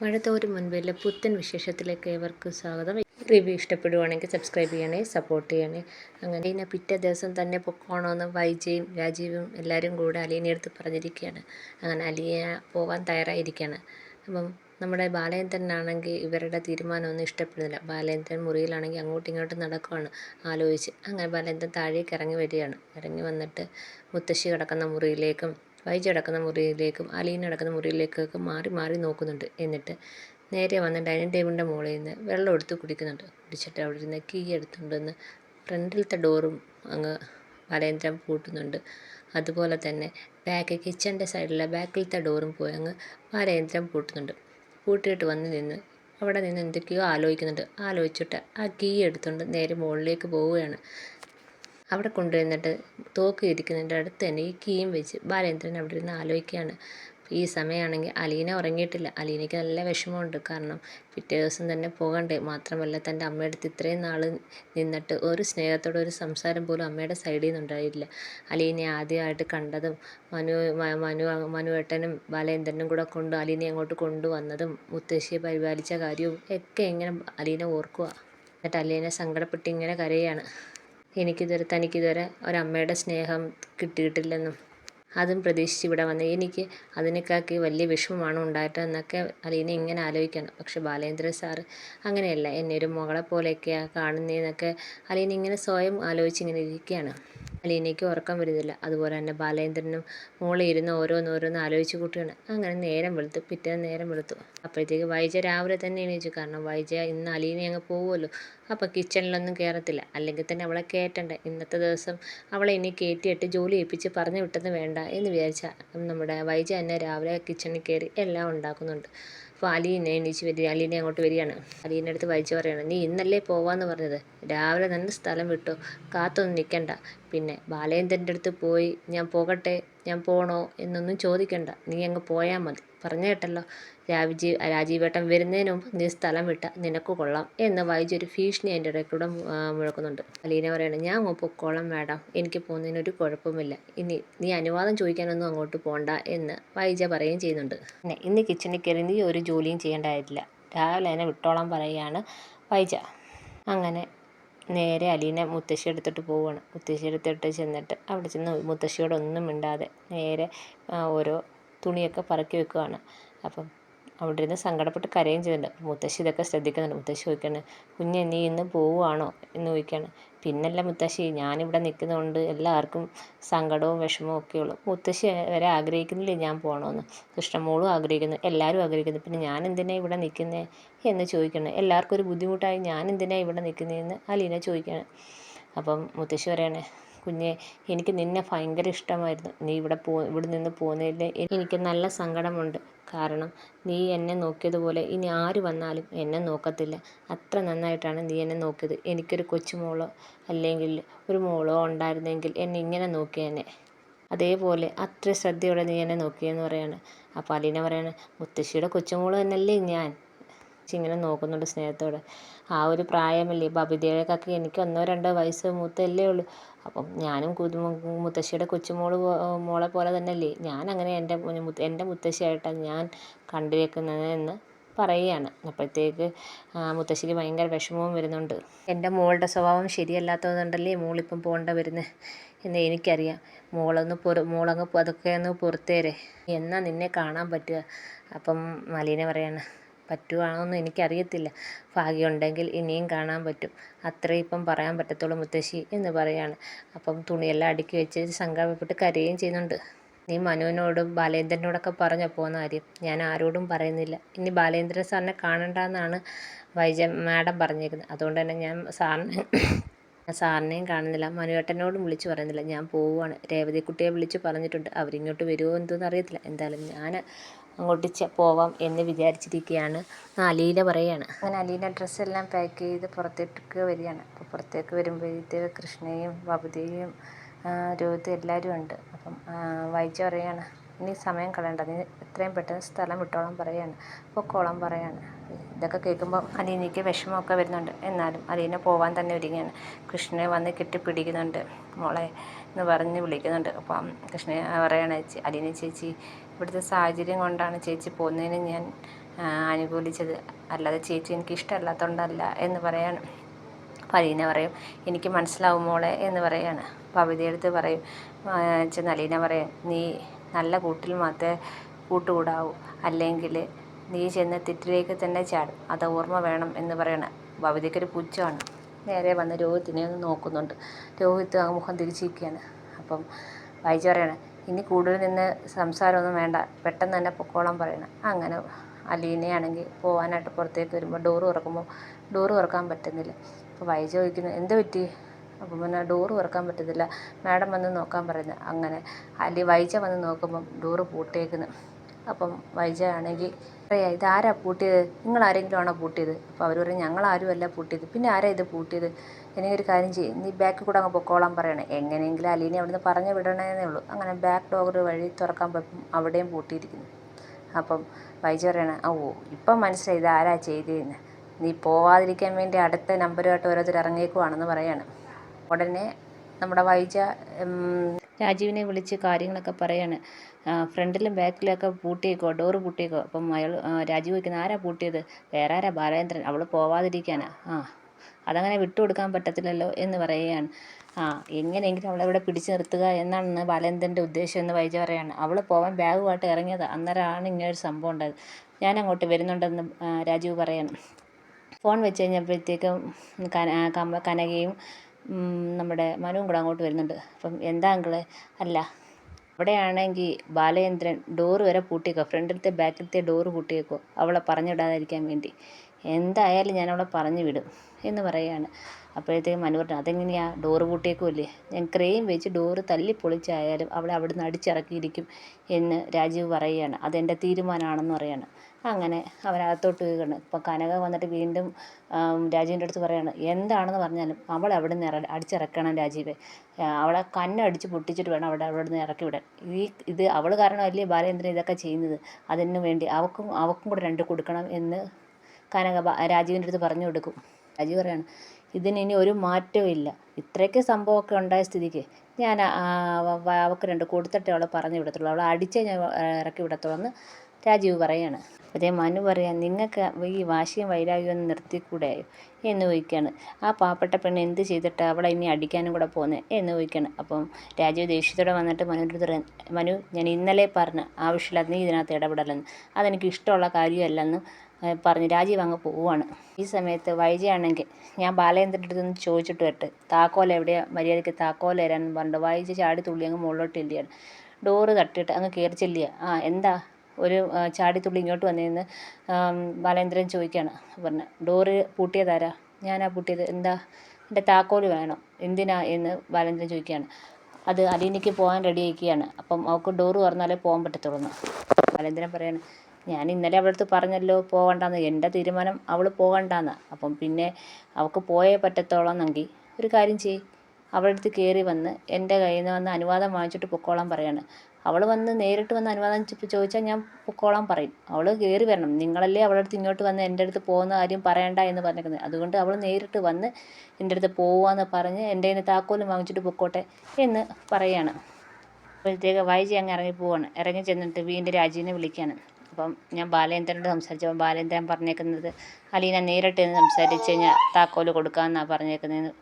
മഴത്തോരും മുൻപിലെ പുത്തൻ വിശേഷത്തിലേക്ക് ഏവർക്കും സ്വാഗതം. റിവ്യൂ ഇഷ്ടപ്പെടുവാണെങ്കിൽ സബ്സ്ക്രൈബ് ചെയ്യണേ സപ്പോർട്ട് ചെയ്യണേ. അങ്ങനെ പിന്നെ പിറ്റേ ദിവസം തന്നെ പൊക്കോണമെന്ന് വൈജയും രാജീവും എല്ലാവരും കൂടെ അലീനെ അടുത്ത് പറഞ്ഞിരിക്കുകയാണ്. അങ്ങനെ അലീന പോകാൻ തയ്യാറായിരിക്കുകയാണ്. അപ്പം നമ്മുടെ ബാലചന്ദ്രനാണെങ്കിൽ ഇവരുടെ തീരുമാനമൊന്നും ഇഷ്ടപ്പെടുന്നില്ല. ബാലചന്ദ്രൻ മുറിയിലാണെങ്കിൽ അങ്ങോട്ടും ഇങ്ങോട്ടും നടക്കുവാണ് ആലോചിച്ച്. അങ്ങനെ ബാലചന്ദ്രൻ താഴേക്ക് ഇറങ്ങി വരികയാണ്. ഇറങ്ങി വന്നിട്ട് മുത്തശ്ശി കിടക്കുന്ന മുറിയിലേക്കും വൈജി അടക്കുന്ന മുറിയിലേക്കും അലീന അടക്കുന്ന മുറിയിലേക്കൊക്കെ മാറി മാറി നോക്കുന്നുണ്ട്. എന്നിട്ട് നേരെ വന്ന് ഡൈനിങ് ടേബിളിന്റെ മുകളിൽ നിന്ന് വെള്ളം എടുത്ത് കുടിക്കുന്നുണ്ട്. കുടിച്ചിട്ട് അവിടെ ഇരുന്ന് കീ എടുത്തുകൊണ്ടുവന്ന് ഫ്രണ്ടിലത്തെ ഡോറും അങ്ങ് വലേന്ദ്രൻ പൂട്ടുന്നുണ്ട്. അതുപോലെ തന്നെ ബാക്ക് കിച്ചന്റെ സൈഡിലെ ബാക്കിലത്തെ ഡോറും പോയി അങ്ങ് വലേന്ദ്രൻ പൂട്ടുന്നുണ്ട്. പൂട്ടിയിട്ട് വന്ന് നിന്ന് അവിടെ നിന്ന് എന്തൊക്കെയോ ആലോചിക്കുന്നുണ്ട്. ആലോചിച്ചിട്ട് ആ കീ എടുത്തുകൊണ്ട് നേരെ മുകളിലേക്ക് പോവുകയാണ്. അവിടെ കൊണ്ടുവന്നിട്ട് തോക്ക് ഇരിക്കുന്നതിന്റെ അടുത്ത് തന്നെ ഈ കീം വെച്ച് ബാലേന്ദ്രൻ അവിടെ ഇരുന്ന് ആലോചിക്കുകയാണ്. ഈ സമയമാണെങ്കിൽ അലീന ഉറങ്ങിയിട്ടില്ല. അലീനയ്ക്ക് നല്ല വിഷമമുണ്ട്. കാരണം പിറ്റേ ദിവസം തന്നെ പോകണ്ടേ. മാത്രമല്ല തന്റെ അമ്മയുടെ അടുത്ത് ഇത്രയും നാൾ നിന്നിട്ട് ഒരു സ്നേഹത്തോടെ ഒരു സംസാരം പോലും അമ്മയുടെ സൈഡിൽ നിന്നുണ്ടായില്ല അലീനെ ആദ്യമായിട്ട് കണ്ടതും മനു മനു മനുവേട്ടനും ബാലേന്ദ്രനും കൂടെ കൊണ്ട് അലീനെ അങ്ങോട്ട് കൊണ്ടുവന്നതും മുത്തശ്ശിയെ പരിപാലിച്ച കാര്യവും ഒക്കെ ഇങ്ങനെ അലീന ഓർക്കുക എന്നിട്ട് അലീനെ സങ്കടപ്പെട്ട് ഇങ്ങനെ കരയാണ്. എനിക്കിതുവരെ തനിക്കിതുവരെ ഒരമ്മയുടെ സ്നേഹം കിട്ടിയിട്ടില്ലെന്നും അതും പ്രതീക്ഷിച്ച് ഇവിടെ വന്ന് എനിക്ക് അതിനേക്കാക്കി വലിയ വിഷമമാണ് ഉണ്ടായിട്ടെന്നൊക്കെ അലീന ഇങ്ങനെ ആലോചിക്കണം. പക്ഷെ ബാലേന്ദ്രൻ സാറ് അങ്ങനെയല്ല. എന്നെ ഒരു മകളെ പോലെയൊക്കെയാണ് കാണുന്നതെന്നൊക്കെ അലീന ഇങ്ങനെ സ്വയം ആലോചിച്ച് ഇങ്ങനെ ഇരിക്കുകയാണ്. അലീനയ്ക്ക് ഉറക്കം വരുന്നില്ല. അതുപോലെ തന്നെ ബാലേന്ദ്രനും മോളെ ഇരുന്ന് ഓരോന്നോരോന്ന് ആലോചിച്ച് കൂട്ടിയാണ് അങ്ങനെ നേരം വെളുത്തു. പിറ്റേന്ന് നേരം വെളുത്തു. അപ്പോഴത്തേക്ക് വൈജ രാവിലെ തന്നെ എണീച്ചു. കാരണം വൈജ ഇന്ന് അലീന അങ്ങ് പോകുമല്ലോ അപ്പോൾ കിച്ചണിലൊന്നും കയറത്തില്ല. അല്ലെങ്കിൽ തന്നെ അവളെ കയറ്റണ്ട ഇന്നത്തെ ദിവസം അവളെ ഇനി കയറ്റിയിട്ട് ജോലി ഏൽപ്പിച്ച് പറഞ്ഞു വിട്ടെന്ന് വേണ്ട എന്ന് വിചാരിച്ച നമ്മുടെ വൈജ തന്നെ രാവിലെ കിച്ചണിൽ കയറി എല്ലാം ഉണ്ടാക്കുന്നുണ്ട്. അപ്പോൾ അലീനെ എണീച്ച് വരിക അലീനെ അങ്ങോട്ട് വരികയാണ്. അലീന്റെ അടുത്ത് വൈജ പറയാണ് നീ ഇന്നല്ലേ പോവാന്ന് പറഞ്ഞത്? രാവിലെ തന്നെ സ്ഥലം വിട്ടു കാത്തൊന്നും നിൽക്കണ്ട പിന്നെ ബാലേന്ദ്രന്റെ അടുത്ത് പോയി ഞാൻ പോകട്ടെ ഞാൻ പോകണോ എന്നൊന്നും ചോദിക്കണ്ട. നീ അങ്ങ് പോയാൽ മതി. പറഞ്ഞു കേട്ടല്ലോ. രാജീവ് രാജീവേട്ടൻ വരുന്നതിന് മുമ്പ് നീ സ്ഥലം വിട്ട. നിനക്ക് കൊള്ളാം എന്ന് ഒരു ഭീഷണി എന്റെ ഇടയ്ക്കൂടെ കൂടെ മുഴക്കുന്നുണ്ട്. അലീന പറയുന്നത് ഞാൻ പൊക്കോളാം മാഡം. എനിക്ക് പോകുന്നതിനൊരു കുഴപ്പമില്ല ഇനി നീ അനുവാദം ചോദിക്കാനൊന്നും അങ്ങോട്ട് പോകണ്ട എന്ന് വൈജ പറയുകയും ചെയ്യുന്നുണ്ട്. പിന്നെ ഇന്ന് കിച്ചണിൽ കയറി നീ ഒരു ജോലിയും ചെയ്യേണ്ടതായിട്ടില്ല രാവിലെ എന്നെ വിട്ടോളാൻ പറയുകയാണ് വൈജ അങ്ങനെ നേരെ അലീനെ മുത്തശ്ശി എടുത്തിട്ട് പോവുകയാണ്. മുത്തശ്ശി എടുത്തിട്ട് ചെന്നിട്ട് അവിടെ ചെന്ന് മുത്തശ്ശിയോടൊന്നും മിണ്ടാതെ നേരെ ഓരോ തുണിയൊക്കെ പറക്കി വെക്കുകയാണ്. അപ്പം അവിടെ ഇരുന്ന് സങ്കടപ്പെട്ട് കരയും ചെയ്യുന്നുണ്ട് മുത്തശ്ശി ഇതൊക്കെ ശ്രദ്ധിക്കുന്നുണ്ട്. മുത്തശ്ശി ചോദിക്കുകയാണ് കുഞ്ഞെ നീ ഇന്ന് പോവുകയാണോ? എന്ന് ചോദിക്കുകയാണ്. പിന്നല്ല മുത്തശ്ശി ഞാനിവിടെ നിൽക്കുന്നതുകൊണ്ട് എല്ലാവർക്കും സങ്കടവും വിഷമവും ഒക്കെ ഉള്ളു. മുത്തശ്ശി വരെ ആഗ്രഹിക്കുന്നില്ലേ ഞാൻ പോകണമെന്ന്? കൃഷ്ണമോളും ആഗ്രഹിക്കുന്നു. എല്ലാവരും ആഗ്രഹിക്കുന്നു. പിന്നെ ഞാൻ എന്തിനാണ് ഇവിടെ നിൽക്കുന്നത് എന്ന് ചോദിക്കണം എല്ലാവർക്കും ഒരു ബുദ്ധിമുട്ടായി ഞാൻ എന്തിനാണ് ഇവിടെ നിൽക്കുന്നതെന്ന് അലീന ചോദിക്കുകയാണ്. അപ്പം മുത്തശ്ശി പറയണേ കുഞ്ഞെ എനിക്ക് നിന്നെ ഭയങ്കര ഇഷ്ടമായിരുന്നു. നീ ഇവിടെ പോ ഇവിടെ നിന്ന് പോകുന്നതിൽ എനിക്ക് നല്ല സങ്കടമുണ്ട്. കാരണം നീ എന്നെ നോക്കിയതുപോലെ ഇനി ആര് വന്നാലും എന്നെ നോക്കത്തില്ല. അത്ര നന്നായിട്ടാണ് നീ എന്നെ നോക്കിയത്. എനിക്കൊരു കൊച്ചുമോളോ അല്ലെങ്കിൽ ഒരു മോളോ ഉണ്ടായിരുന്നെങ്കിൽ എന്നെ ഇങ്ങനെ നോക്കിയെന്നെ അതേപോലെ അത്ര ശ്രദ്ധയോടെ നീ എന്നെ നോക്കിയെന്ന് പറയാണ്. അപ്പോൾ അലീന പറയാണ് മുത്തശ്ശിയുടെ കൊച്ചുമോൾ തന്നെയല്ലേ ഞാൻ? ഇങ്ങനെ നോക്കുന്നുണ്ട് സ്നേഹത്തോടെ. ആ ഒരു പ്രായമല്ലേ? ബബിതയുടെയൊക്കെ എനിക്ക് ഒന്നോ രണ്ടോ വയസ്സ് മൂത്തല്ലേ ഉള്ളൂ. അപ്പം ഞാനും മുത്തശ്ശിയുടെ കൊച്ചുമോൾ മോളെ പോലെ തന്നെയല്ലേ? ഞാൻ അങ്ങനെ എന്റെ എന്റെ മുത്തശ്ശിയായിട്ടാണ് ഞാൻ കണ്ടിരിക്കുന്നത് എന്ന് പറയുകയാണ്. അപ്പോഴത്തേക്ക് മുത്തശ്ശിക്ക് ഭയങ്കര വിഷമവും വരുന്നുണ്ട്. എന്റെ മോളുടെ സ്വഭാവം ശരിയല്ലാത്തതുകൊണ്ടല്ലേ മോളിപ്പം പോകേണ്ട വരുന്നത് എന്ന് എനിക്കറിയാം. മോളൊന്ന് പൊറ മോളങ്ങ് പതുക്കെ ഒന്ന് പുറത്തേരെ. എന്നാൽ നിന്നെ കാണാൻ പറ്റുക? അപ്പം മലീന പറയാണ് പറ്റുവാണോന്ന് എനിക്കറിയത്തില്ല. ഭാഗ്യമുണ്ടെങ്കിൽ ഇനിയും കാണാൻ പറ്റും. അത്രേ ഇപ്പം പറയാൻ പറ്റത്തുള്ളൂ മുത്തശ്ശി എന്ന് പറയാണ്. അപ്പം തുണിയെല്ലാം അടുക്കി വെച്ച് സങ്കടപ്പെട്ട് കരയുകയും ചെയ്യുന്നുണ്ട്. നീ മനുവിനോടും ബാലേന്ദ്രനോടൊക്കെ പറഞ്ഞോ പോകുന്ന കാര്യം. ഞാൻ ആരോടും പറയുന്നില്ല. ഇനി ബാലേന്ദ്രൻ സാറിനെ കാണണ്ടെന്നാണ് വൈജ മാഡം പറഞ്ഞിരിക്കുന്നത്. അതുകൊണ്ട് തന്നെ ഞാൻ സാറിനെ സാറിനെയും കാണുന്നില്ല. മനുവേട്ടനോടും വിളിച്ച് പറയുന്നില്ല. ഞാൻ പോവുകയാണ് രേവതിക്കുട്ടിയെ വിളിച്ച് പറഞ്ഞിട്ടുണ്ട്. അവരിങ്ങോട്ട് വരുമോ എന്തോന്ന് അറിയത്തില്ല. എന്തായാലും ഞാൻ അങ്ങോട്ട് പോവാം എന്ന് വിചാരിച്ചിരിക്കുകയാണ് അലീല പറയാണ്. അങ്ങനെ അലീന ഡ്രസ്സെല്ലാം പാക്ക് ചെയ്ത് പുറത്തേക്ക് വരികയാണ്. അപ്പോൾ പുറത്തേക്ക് വരുമ്പോഴത്തേക്ക് കൃഷ്ണയും ബബുദയും രോഹിതും എല്ലാവരും ഉണ്ട്. അപ്പം വായിച്ച് പറയുകയാണ് ഇനി സമയം കളയണ്ട. നീ എത്രയും പെട്ടെന്ന് സ്ഥലം വിട്ടോളം പറയാണ്. പൊക്കോളം പറയാണ്. ഇതൊക്കെ കേൾക്കുമ്പോൾ അലീനയ്ക്ക് വിഷമമൊക്കെ വരുന്നുണ്ട്. എന്നാലും അലീന പോവാൻ തന്നെ ഒരുങ്ങുകയാണ് കൃഷ്ണനെ വന്ന് കെട്ടിപ്പിടിക്കുന്നുണ്ട്. മോളെ എന്ന് പറഞ്ഞ് വിളിക്കുന്നുണ്ട്. അപ്പം കൃഷ്ണ പറയണ ചേച്ചി അലീന ചേച്ചി ഇവിടുത്തെ സാഹചര്യം കൊണ്ടാണ് ചേച്ചി പോകുന്നതിന് ഞാൻ അനുകൂലിച്ചത്. അല്ലാതെ ചേച്ചി എനിക്ക് ഇഷ്ടമല്ലാത്തതുകൊണ്ടല്ല എന്ന് പറയാണ്. അലീന പറയും എനിക്ക് മനസ്സിലാവും മോളെ എന്ന് പറയാണ്. പവിതയെടുത്ത് പറയും ചെന്ന് അലീന പറയും നീ നല്ല കൂട്ടിൽ മാത്രമേ കൂട്ടുകൂടാവൂ. അല്ലെങ്കിൽ നീ ചെന്ന് തെറ്റിലേക്ക് തന്നെ ചാടും. അത് ഓർമ്മ വേണം എന്ന് പറയണം. ഭവിതയ്ക്കൊരു പുച്ഛമാണ്. നേരെ വന്ന് രോഹിത്തിനെ ഒന്ന് നോക്കുന്നുണ്ട്. രോഹിത്ത് ആ മുഖം തിരിച്ചിരിക്കുകയാണ്. അപ്പം വായിച്ചു പറയണം ഇനി കൂടുതൽ നിന്ന് സംസാരമൊന്നും വേണ്ട. പെട്ടെന്ന് തന്നെ പൊക്കോളം പറയണം. അങ്ങനെ അലീനയാണെങ്കിൽ പോകാനായിട്ട് പുറത്തേക്ക് വരുമ്പോൾ ഡോറ് തുറക്കുമ്പോൾ ഡോറ് തുറക്കാൻ പറ്റുന്നില്ല. അപ്പോൾ വൈ ചോദിക്കുന്നു എന്ത് പറ്റി? അപ്പം പിന്നെ ഡോറ് തുറക്കാൻ പറ്റുന്നില്ല മാഡം വന്ന് നോക്കാൻ പറയുന്നത് അങ്ങനെ അലി വൈച്ച വന്ന് നോക്കുമ്പം ഡോറ് പൂട്ടിയേക്കുന്നു അപ്പം വൈജ ആണെങ്കിൽ പറയാ ഇതാരാ പൂട്ടിയത്? നിങ്ങൾ ആരെങ്കിലും ആണോ പൂട്ടിയത്? അപ്പോൾ അവർ പറയും ഞങ്ങൾ ആരുമല്ല പൂട്ടിയത്. പിന്നെ ആരാ ഇത് പൂട്ടിയത്? എനിക്കൊരു കാര്യം ചെയ്യും നീ ബാക്കിൽ കൂടെ അങ്ങ് പൊക്കോളാൻ പറയണേ. എങ്ങനെയെങ്കിലും അലീനെ അവിടുന്ന് പറഞ്ഞു വിടണേന്നേ ഉള്ളൂ. അങ്ങനെ ബാക്ക് ഡോർ വഴി തുറക്കാൻ പറ്റും അവിടെയും പൂട്ടിയിരിക്കുന്നു. അപ്പം വൈജ പറയണ ഓ ഇപ്പം മനസ്സിലായി ഇത് ആരാ ചെയ്തതെന്ന് നീ പോവാതിരിക്കാൻ വേണ്ടി അടുത്ത നമ്പറുമായിട്ട് ഓരോരുത്തർ ഇറങ്ങിയേക്കുവാണെന്ന് പറയാണ്. ഉടനെ നമ്മുടെ വൈജ രാജീവിനെ വിളിച്ച് കാര്യങ്ങളൊക്കെ പറയാണ്. ഫ്രണ്ടിലും ബാക്കിലൊക്കെ പൂട്ടിയേക്കോ ഡോറ് പൂട്ടിയേക്കോ അപ്പം അയാൾ രാജീവ് ചോദിക്കുന്നത് ആരാ പൂട്ടിയത്? വേറെ ആരാ? ബാലേന്ദ്രൻ. അവൾ പോവാതിരിക്കാനാ. ആ അതങ്ങനെ വിട്ടുകൊടുക്കാൻ പറ്റത്തില്ലല്ലോ എന്ന് പറയുകയാണ്. ആ എങ്ങനെയെങ്കിലും അവളെ ഇവിടെ പിടിച്ചു നിർത്തുക എന്നാണ് ബാലേന്ദ്രന്റെ ഉദ്ദേശം എന്ന് വൈജ പറയാണ്. അവൾ പോവാൻ ബാഗുമായിട്ട് ഇറങ്ങിയത്. അന്നേരമാണ് ഇങ്ങനെ ഒരു സംഭവം ഉണ്ടായത്. ഞാൻ അങ്ങോട്ട് വരുന്നുണ്ടെന്ന് രാജീവ് പറയാണ്. ഫോൺ വെച്ച് കഴിഞ്ഞപ്പോഴത്തേക്കും കന കനകയും നമ്മുടെ മനുവും കൂടെ അങ്ങോട്ട് വരുന്നുണ്ട്. അപ്പം എന്താ അങ്കിളെ? അല്ല അവിടെയാണെങ്കിൽ ബാലചന്ദ്രൻ ഡോറ് വരെ പൂട്ടിയേക്കോ ഫ്രണ്ടിലത്തെ ബാക്കിലത്തെ ഡോറ് പൂട്ടിയേക്കോ അവളെ പറഞ്ഞിടാതിരിക്കാൻ വേണ്ടി. എന്തായാലും ഞാൻ അവളെ പറഞ്ഞു വിടും എന്ന് പറയുകയാണ്. അപ്പോഴത്തേക്ക് മനു പറഞ്ഞു അതെങ്ങനെയാ? ഡോറ് പൂട്ടിയേക്കുമല്ലേ ഞാൻ ക്രെയിൻ വെച്ച് ഡോറ് തല്ലി പൊളിച്ചായാലും അവളെ അവിടുന്ന് അടിച്ചിറക്കിയിരിക്കും എന്ന് രാജീവ് പറയുകയാണ്. അതെന്റെ തീരുമാനമാണെന്ന് പറയുകയാണ്. അങ്ങനെ അവരകത്തോട്ട് വീഴുകയാണ് ഇപ്പോൾ കനക വന്നിട്ട് വീണ്ടും രാജീവിന്റെ അടുത്ത് പറയാണ് എന്താണെന്ന് പറഞ്ഞാലും അവളെ അവിടെ നിന്ന് അടിച്ചിറക്കണം രാജീവെ. അവളെ കണ്ണടിച്ച് പൊട്ടിച്ചിട്ട് വേണം അവിടെ അവിടെ നിന്ന് ഇറക്കി വിടാൻ ഈ ഇത് അവൾ കാരണമല്ലേ ബാലേന്ദ്രൻ ഇതൊക്കെ ചെയ്യുന്നത്? അതിന് വേണ്ടി അവക്കും അവക്കും കൂടെ രണ്ട് കൊടുക്കണം എന്ന് കനക രാജീവിന്റെ അടുത്ത് പറഞ്ഞു കൊടുക്കും. രാജീവ് പറയാണ് ഇതിന് ഒരു മാറ്റവും ഇല്ല. ഇത്രയൊക്കെ സംഭവമൊക്കെ ഉണ്ടായ സ്ഥിതിക്ക് ഞാൻ അവക്ക് രണ്ട് കൊടുത്തിട്ടേ അവളെ പറഞ്ഞു വിടത്തുള്ളൂ. അവളെ അടിച്ചേ ഞാൻ ഇറക്കി വിടത്തുള്ളൂ എന്ന് രാജീവ് പറയാണ്. അതേ മനു പറയാൻ നിങ്ങൾക്ക് ഈ വാശിയും വൈരാഗ്യവും ഒന്ന് നിർത്തിക്കൂടെയോ എന്ന് ചോദിക്കുകയാണ് ആ പാവപ്പെട്ട പെണ്ണ് എന്ത് ചെയ്തിട്ട് അവളെ ഇനി അടിക്കാനും കൂടെ പോകുന്നത് എന്ന് ചോദിക്കുകയാണ് അപ്പം രാജീവ് ദേഷ്യത്തോടെ വന്നിട്ട് മനുവിന്റെ മനു ഞാൻ ഇന്നലെ പറഞ്ഞ ആവശ്യമില്ല നീ ഇതിനകത്ത് ഇടപെടലെന്ന്. അതെനിക്ക് ഇഷ്ടമുള്ള കാര്യമല്ലെന്ന് പറഞ്ഞ് രാജീവ് അങ്ങ് പോവുകയാണ് ഈ സമയത്ത് വൈജയാണെങ്കിൽ ഞാൻ ബാലേന്ദ്രന്റെ അടുത്ത് ചോദിച്ചിട്ട് വരട്ടെ. താക്കോൽ എവിടെയാണ് മര്യാദയ്ക്ക് താക്കോൽ തരാൻ പറഞ്ഞിട്ട് വൈജ ചാടി തുള്ളി അങ്ങ് മുകളിലോട്ട് ഇല്ലയാണ് ഡോറ് തട്ടിയിട്ട് അങ്ങ് കയറി ചെല്ലുക. ആ എന്താ? ഒരു ചാടിത്തുള്ളി ഇങ്ങോട്ട് വന്നിരുന്ന് ബാലേന്ദ്രൻ ചോദിക്കുകയാണ് പറഞ്ഞു ഡോറ് പൂട്ടിയതാരാ? ഞാനാ പൂട്ടിയത് എന്താ? എന്റെ താക്കോൽ വേണം. എന്തിനാ? എന്ന് ബാലേന്ദ്രൻ ചോദിക്കുകയാണ്. അത് അലീനയ്ക്ക് പോകാൻ റെഡി ആയിരിക്കുകയാണ് അപ്പം അവൾക്ക് ഡോറ് തുറന്നാലേ പോകാൻ പറ്റത്തുള്ളൂ ബാലേന്ദ്രൻ പറയാണ് ഞാൻ ഇന്നലെ അവളടുത്ത് പറഞ്ഞല്ലോ പോകണ്ടെന്ന്. എന്റെ തീരുമാനം അവൾ പോകണ്ടെന്ന്. അപ്പം പിന്നെ അവൾക്ക് പോയേ പറ്റത്തുള്ളൂന്നെങ്കിൽ ഒരു കാര്യം ചെയ്യ്. അവളുടെ അടുത്ത് കയറി വന്ന് എന്റെ കയ്യിൽ നിന്ന് വന്ന് അനുവാദം വാങ്ങിച്ചിട്ട് പൊക്കോളാൻ പറയാണ്. അവൾ വന്ന് നേരിട്ട് വന്ന് അനുവാദം ചോദിച്ചാൽ ഞാൻ പൊക്കോളാൻ പറയും. അവൾ കയറി വരണം. നിങ്ങളല്ലേ അവളുടെ അടുത്ത് ഇങ്ങോട്ട് വന്ന് എന്റെ അടുത്ത് പോകുന്ന കാര്യം പറയണ്ട എന്ന് പറഞ്ഞിരിക്കുന്നത് അതുകൊണ്ട് അവൾ നേരിട്ട് വന്ന് എന്റെ അടുത്ത് പോവാന്ന് പറഞ്ഞ് എന്റെ കയ്യിൽ താക്കോലും വാങ്ങിച്ചിട്ട് പൊക്കോട്ടെ എന്ന് പറയുകയാണ് അപ്പോഴത്തേക്ക് വൈജി അങ്ങ് ഇറങ്ങി പോവാണ്. ഇറങ്ങി ചെന്നിട്ട് വീണ്ടും രാജീവിനെ വിളിക്കുകയാണ് അപ്പം ഞാൻ ബാലേന്ദ്രനോട് സംസാരിച്ചപ്പോൾ ബാലേന്ദ്രൻ പറഞ്ഞേക്കുന്നത് അലീന നേരിട്ട് സംസാരിച്ച് കഴിഞ്ഞാൽ താക്കോൽ കൊടുക്കാമെന്നാണ് പറഞ്ഞേക്കുന്നതെന്ന്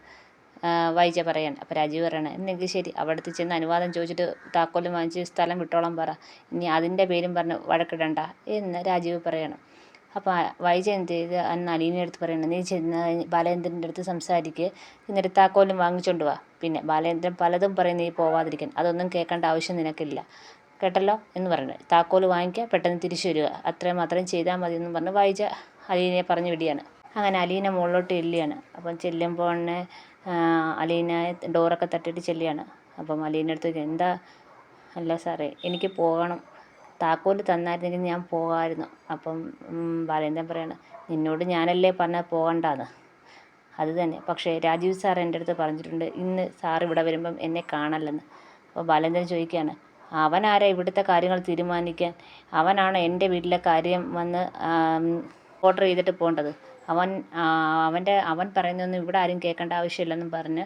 വൈജ പറയാണ്. അപ്പോൾ രാജീവ് പറയണം എന്നെങ്കിൽ ശരി അവിടുത്തെ ചെന്ന് അനുവാദം ചോദിച്ചിട്ട് താക്കോലും വാങ്ങിച്ച് സ്ഥലം വിട്ടോളം പറ. ഇനി അതിന്റെ പേരും പറഞ്ഞ് വഴക്കിടണ്ട. എന്ന് രാജീവ് പറയണം. അപ്പോൾ വൈജ എന്ത് ചെയ്ത് അന്ന് അലീനെ അടുത്ത് പറയണം നീ ചെന്ന് ബാലേന്ദ്രന്റെ അടുത്ത് സംസാരിക്കുക എന്നിട്ട് താക്കോലും വാങ്ങിച്ചുകൊണ്ട് വാ. പിന്നെ ബാലേന്ദ്രൻ പലതും പറയും നീ പോവാതിരിക്കാൻ. അതൊന്നും കേൾക്കേണ്ട ആവശ്യം നിനക്കില്ല. കേട്ടല്ലോ? എന്ന് പറഞ്ഞു. താക്കോൽ വാങ്ങിക്കുക പെട്ടെന്ന് തിരിച്ചു വരിക. അത്രയും മാത്രം ചെയ്താൽ മതി എന്ന് പറഞ്ഞ് വൈജ അലീനയെ പറഞ്ഞു വിടുകയാണ്. അങ്ങനെ അലീന മുകളിലോട്ട് ചെല്ലുകയാണ്. അപ്പം ചെല്ലുമ്പോൾ തന്നെ അലീന ഡോറൊക്കെ തട്ടിയിട്ട് ചെല്ലുകയാണ് അപ്പം അലീന്റെ അടുത്ത് എന്താ? അല്ല സാറേ എനിക്ക് പോകണം. താക്കോൽ തന്നായിരുന്നെങ്കിൽ ഞാൻ പോകാമായിരുന്നു. അപ്പം ബാലേന്ദ്രൻ പറയാണ് നിന്നോട് ഞാനല്ലേ പറഞ്ഞ പോകണ്ടാന്ന്? അത് തന്നെ. പക്ഷേ രാജീവ് സാർ എന്റെ അടുത്ത് പറഞ്ഞിട്ടുണ്ട് ഇന്ന് സാർ ഇവിടെ വരുമ്പം എന്നെ കാണല്ലെന്ന്. അപ്പോൾ ബാലേന്ദ്രൻ ചോദിക്കുകയാണ് അവനാരാ ഇവിടുത്തെ കാര്യങ്ങൾ തീരുമാനിക്കാൻ? അവനാണ് എന്റെ വീട്ടിലെ കാര്യം വന്ന് ഓർഡർ ചെയ്തിട്ട് പോകേണ്ടത്? അവൻ അവന്റെ അവൻ പറയുന്നതൊന്നും ഇവിടെ ആരും കേൾക്കേണ്ട ആവശ്യമില്ലെന്നും പറഞ്ഞ്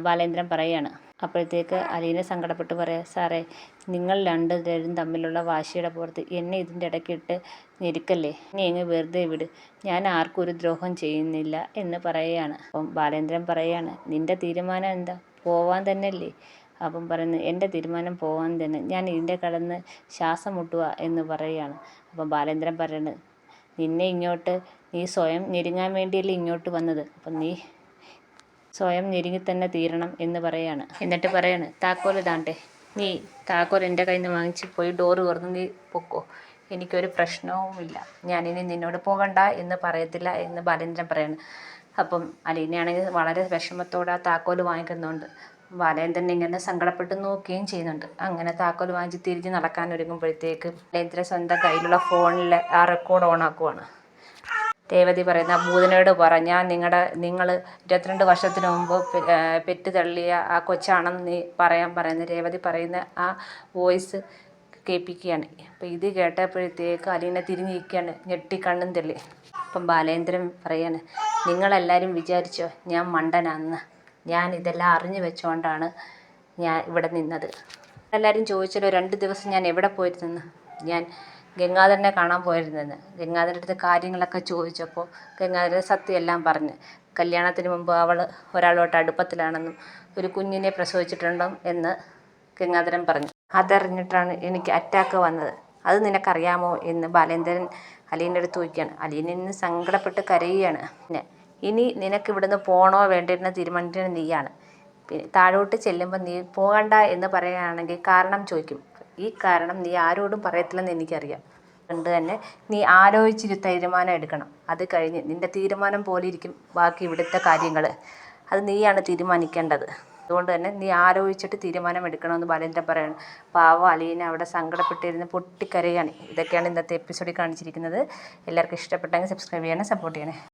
ബാലേന്ദ്രൻ പറയാണ് അപ്പോഴത്തേക്ക് അലീന സങ്കടപ്പെട്ട് പറയാം സാറേ നിങ്ങൾ രണ്ടുപേരും തമ്മിലുള്ള വാശിയുടെ പുറത്ത് എന്നെ ഇതിന്റെ ഇടയ്ക്കിട്ട് ഞെരുക്കല്ലേ? നീ എങ്ങ് വെറുതെ വിട്. ഞാൻ ആർക്കും ഒരു ദ്രോഹം ചെയ്യുന്നില്ല എന്ന് പറയുകയാണ്. അപ്പം ബാലേന്ദ്രൻ പറയുകയാണ് നിന്റെ തീരുമാനം എന്താ? പോവാൻ തന്നെയല്ലേ? അപ്പം പറയുന്നു എന്റെ തീരുമാനം പോവാൻ തന്നെ. ഞാൻ ഇതിന്റെ കടന്ന് ശ്വാസം മുട്ടുക എന്ന് പറയുകയാണ്. അപ്പം ബാലേന്ദ്രൻ പറയുന്നത് നിന്നെ ഇങ്ങോട്ട് നീ സ്വയം ഞെരുങ്ങാൻ വേണ്ടിയല്ലേ ഇങ്ങോട്ട് വന്നത്? അപ്പം നീ സ്വയം ഞെരുങ്ങി തന്നെ തീരണം എന്ന് പറയാണ്. എന്നിട്ട് പറയാണ് താക്കോൽ ഇതാണ്ടേ നീ താക്കോൽ എന്റെ കയ്യിൽ നിന്ന് വാങ്ങിച്ച് പോയി ഡോറ് തുറന്ന് നീ പൊക്കോ. എനിക്കൊരു പ്രശ്നവുമില്ല. ഞാനിനി നിന്നോട് പോകണ്ട എന്ന് പറയത്തില്ല എന്ന് ബാലേന്ദ്രൻ പറയാണ്. അപ്പം അലീനയാണെങ്കിൽ വളരെ വിഷമത്തോടെ ആ താക്കോൽ വാങ്ങിക്കുന്നുണ്ട്. ബാലേന്ദ്രൻ ഇങ്ങനെ സങ്കടപ്പെട്ട് നോക്കുകയും ചെയ്യുന്നുണ്ട്. അങ്ങനെ താക്കോൽ വാങ്ങിച്ച് തിരിഞ്ഞ് നടക്കാൻ ഒരുങ്ങുമ്പോഴത്തേക്ക് ബാലേന്ദ്രൻ സ്വന്തം കയ്യിലുള്ള ഫോണിൽ ആ റെക്കോർഡ് ഓണാക്കുവാണ് രേവതി പറയുന്ന ഭൂതനോട് പറ ഞാൻ നിങ്ങളുടെ നിങ്ങൾ ഇരുപത്തിരണ്ട് വർഷത്തിന് മുമ്പ് പെറ്റ് തള്ളിയ ആ കൊച്ചാണെന്ന് നീ പറയാൻ പറയുന്ന രേവതി പറയുന്ന ആ വോയിസ് കേൾപ്പിക്കുകയാണ്. അപ്പം ഇത് കേട്ടപ്പോഴത്തേക്ക് അലീന തിരിഞ്ഞിരിക്കുകയാണ് ഞെട്ടിക്കണ്ണും തെള്ളി. അപ്പം ബാലേന്ദ്രൻ പറയാണ് നിങ്ങളെല്ലാവരും വിചാരിച്ചോ ഞാൻ മണ്ടനാന്ന് ഞാൻ ഇതെല്ലാം അറിഞ്ഞു വെച്ചുകൊണ്ടാണ് ഞാൻ ഇവിടെ നിന്നത്. എല്ലാവരും ചോദിച്ചല്ലോ രണ്ട് ദിവസം ഞാൻ എവിടെ പോയിരുന്നു? ഞാൻ ഗംഗാധരനെ കാണാൻ പോയിരുന്നെന്ന്. ഗംഗാധരന്റെ അടുത്ത് കാര്യങ്ങളൊക്കെ ചോദിച്ചപ്പോൾ ഗംഗാധരൻ സത്യമെല്ലാം പറഞ്ഞ്. കല്യാണത്തിന് മുമ്പ് അവൾ ഒരാളോട്ട് അടുപ്പത്തിലാണെന്നും ഒരു കുഞ്ഞിനെ പ്രസവിച്ചിട്ടുണ്ടോ എന്ന് ഗംഗാധരൻ പറഞ്ഞു. അതറിഞ്ഞിട്ടാണ് എനിക്ക് അറ്റാക്ക് വന്നത്. അത് നിനക്കറിയാമോ എന്ന് ബാലേന്ദ്രൻ അലീന്റെ അടുത്ത് ചോദിക്കുകയാണ്. അലീൻ സങ്കടപ്പെട്ട് കരയുകയാണ്. പിന്നെ ഇനി നിനക്ക് ഇവിടുന്ന് പോകണോ വേണ്ടിയിരുന്ന തീരുമാനിക്കുന്നത് നീയാണ്. പിന്നെ താഴോട്ട് ചെല്ലുമ്പോൾ നീ പോകണ്ട എന്ന് പറയുകയാണെങ്കിൽ കാരണം ചോദിക്കും. ഈ കാരണം നീ ആരോടും പറയത്തില്ലെന്ന് എനിക്കറിയാം. അതുകൊണ്ട് തന്നെ നീ ആലോചിച്ചൊരു തീരുമാനം എടുക്കണം. അത് കഴിഞ്ഞ് നിന്റെ തീരുമാനം പോലെ ഇരിക്കും ബാക്കി ഇവിടുത്തെ കാര്യങ്ങൾ അത് നീയാണ് തീരുമാനിക്കേണ്ടത്. അതുകൊണ്ട് തന്നെ നീ ആലോചിച്ചിട്ട് തീരുമാനം എടുക്കണമെന്ന് ബാലേന്ദ്രൻ പറയണം. പാവ അലീന അവിടെ സങ്കടപ്പെട്ടിരുന്ന് പൊട്ടിക്കരയാണ്. ഇതൊക്കെയാണ് ഇന്നത്തെ എപ്പിസോഡിൽ കാണിച്ചിരിക്കുന്നത്. എല്ലാവർക്കും ഇഷ്ടപ്പെട്ടെങ്കിൽ സബ്സ്ക്രൈബ് ചെയ്യണേ സപ്പോർട്ട് ചെയ്യണേ.